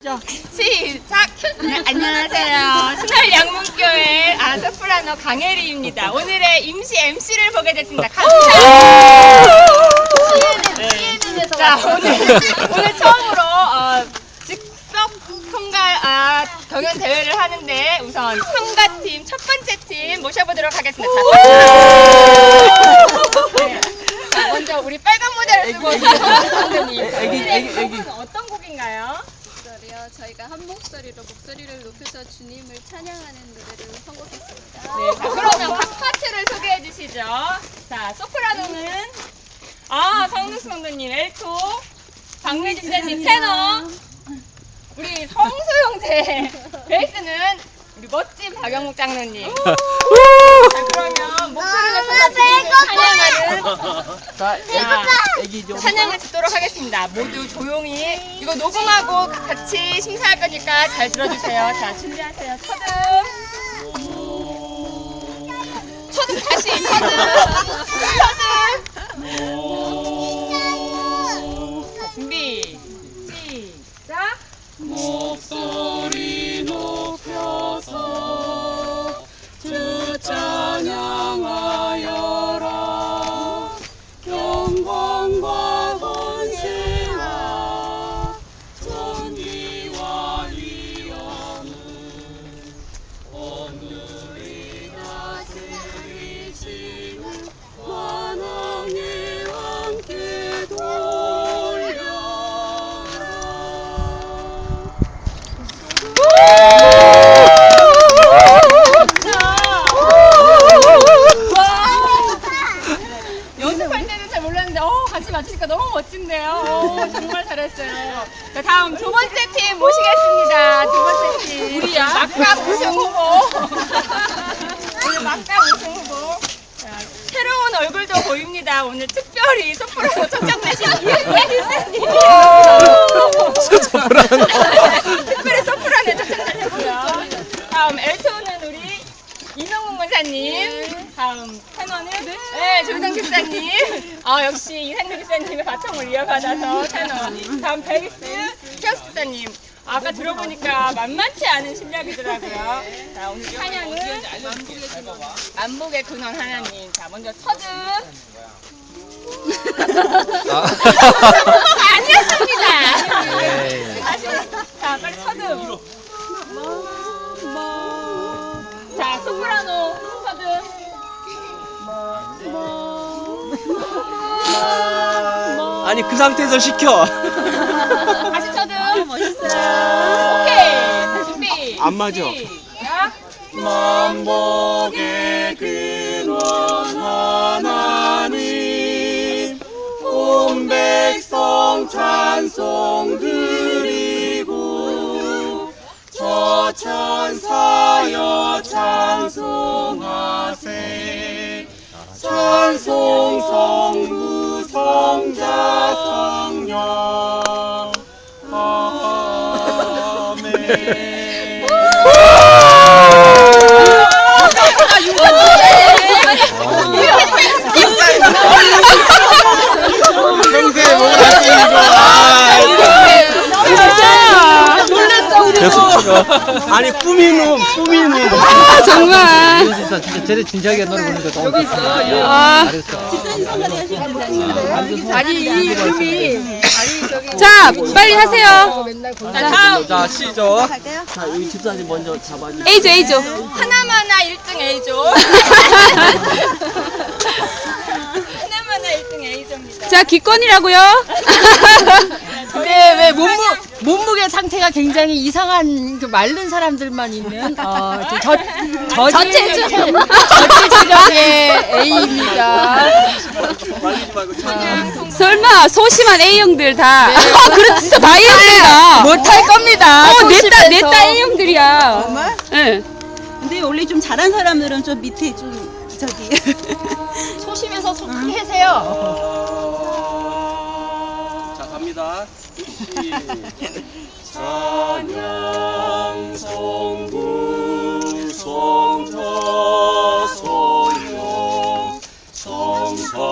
시작! 네, 안녕하세요. 신월 양문교회 아, 소프라노 강혜리입니다. 오늘의 임시 MC를 보게 됐습니다. 감사합니다. 네. 자, 오늘, 오늘 처음으로 어, 즉석 통과 아, 경연 대회를 하는데 우선 참가팀 첫 번째 팀 모셔보도록 하겠습니다. 자, 네. 자, 먼저 우리 빨간 모자를 쓰고 오신 선생님. 애기, 애기, 애기. 어떤 곡인가요? 목소리요. 저희가 한 목소리로 목소리를 높여서 주님을 찬양하는 노래를 선곡했습니다. 네, 자, 그러면 각 파트를 소개해 주시죠. 자, 소프라노는 아, 성능수 선배님, 엘토, 박매진 선생님, 테너, 우리 성수 형제, 베이스는 우리 멋진 박영욱 장로님. 자, 그러면 목소리가 찬양하는 자, 자, 찬양을 듣도록 하겠습니다. 모두 조용히 이거 녹음하고 같이 심사할 거니까 잘 들어주세요. 자, 준비하세요. 첫음. 첫음 다시 첫음. 첫음. 잘 몰랐는데, 어, 같이 맞추니까 너무 멋진데요. 어, 정말 잘했어요. 자, 다음 두 번째 팀 모시겠습니다. 두 번째 팀. 우리야? 막강 우승 후보. 오늘 막강 우승 후보. 자, 새로운 얼굴도 보입니다. 오늘 특별히 소프라노 초청되신 이은혜 교수님. 특별히 소프라노 초청되셨고요. 다음 엘토는 우리 이명훈 문사님. 다음 테너는 네, 조성 집사님. 아 역시 이상민 집사님의 바통을 이어받아서 테너. 다음 베이스 최혁 집사님. 아까 들어보니까 만만치 않은 실력이더라고요. 자 오늘 찬양은 만복의 근원 하나님. 자 먼저 첫음. 아 아니 그 상태에서 시켜. 다시 쳐든 멋있어요. 오케이. 자, 준비. 안 맞아. 시작. 만복의 근원 하나님 온 백성 찬송 드리고 저 천사여 찬송하세 찬송 성부 성자 성령 아멘 평소에 못하신 이거 아 놀랐어 우리 아니 꾸미는 꾸미는 아, 정말. 진짜 진짜 쟤네 진지하게 노래 부르니까 너무 여기 있어. 아. 잘했어. 아니, 이 이름이. 자, 빨리 하세요. 자 다음 자 시작 자 여기 집사님 먼저 잡아주세요 A조, A조. 하나마나 1등 A조. 하나마나 1등 A조입니다. 자, 기권이라고요. 근데 왜 몸무, 몸무게 상태가 굉장히 이상한 그 마른 사람들만 있는 어, 저, 저, 저체중 저체중의 A입니다. 말리지 말고 참 설마 소심한 A형들 다. 아, 그래, 진짜 다 A형들이다. 못할 겁니다. 어, 내 딸, 내 소심해서. 딸 A형들이야. 정말? 응. 근데 원래 좀 잘한 사람들은 좀 밑에 좀 저기 소심해서 속 크게 해세요. 갑니다. 찬양 성부 성자 성령 성사